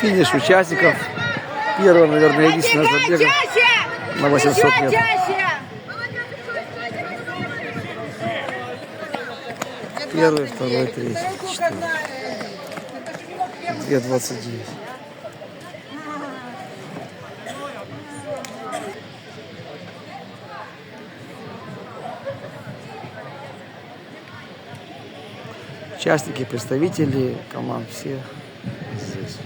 Финиш участников. Первого, наверное, единственного забега на 800 метров. Первый, второй, третий, четвертый. Две двадцать девять. Участники, представители команд, все здесь.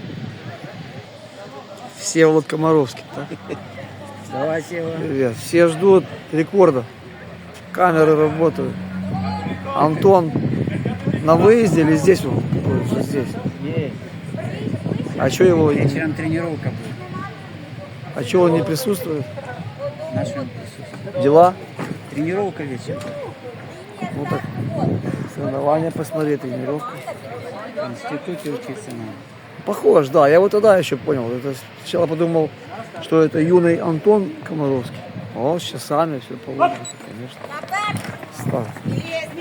Все вот Комаровский, да? Давай, Сева. Привет. Все ждут рекорда. Камеры работают. Антон на выезде или здесь он? Уже здесь? А что его, Вечером тренировка будет. а что он не присутствует? На чем присутствует? Дела? Тренировка вечером. Ну так, соревнования посмотреть, тренировку. В институте учиться надо. Похож, да. Я вот тогда еще понял. Это сначала подумал, что это юный Антон Комаровский. О, с часами все положено, конечно. Старт.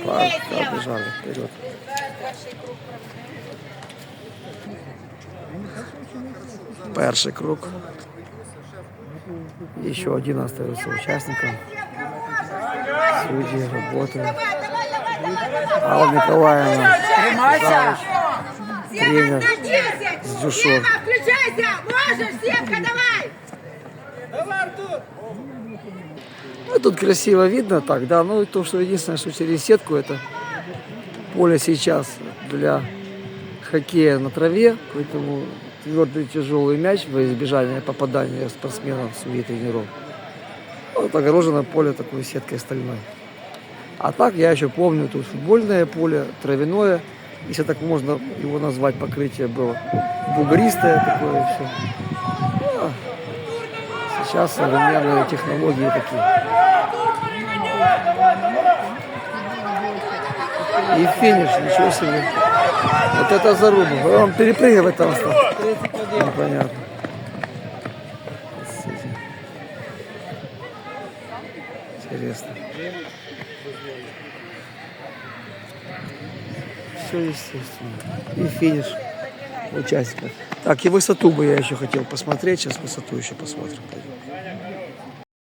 Так, так, бежали вперед. Перший круг. Еще один остается участником. Судьи работают. Алла Николаевна, Тримайся! С с душой. Включайся! Можешь, Севка, давай! Ну, тут красиво видно так, да. Ну, то, что единственное, что через сетку это поле сейчас для хоккея на траве, поэтому твердый тяжелый мяч во избежание попадания спортсменов в свои тренировки. Вот огорожено поле такой сеткой стальной. А так я еще помню, тут футбольное поле, травяное, если так можно его назвать, покрытие было бугристое такое все. Сейчас современные технологии такие. И финиш, ничего себе. Вот это заруба. Он перепрыгивать там стал. Непонятно. Интересно. Все естественно. И финиш участников. Так, и высоту бы я еще хотел посмотреть. Сейчас высоту еще посмотрим. Пойдем.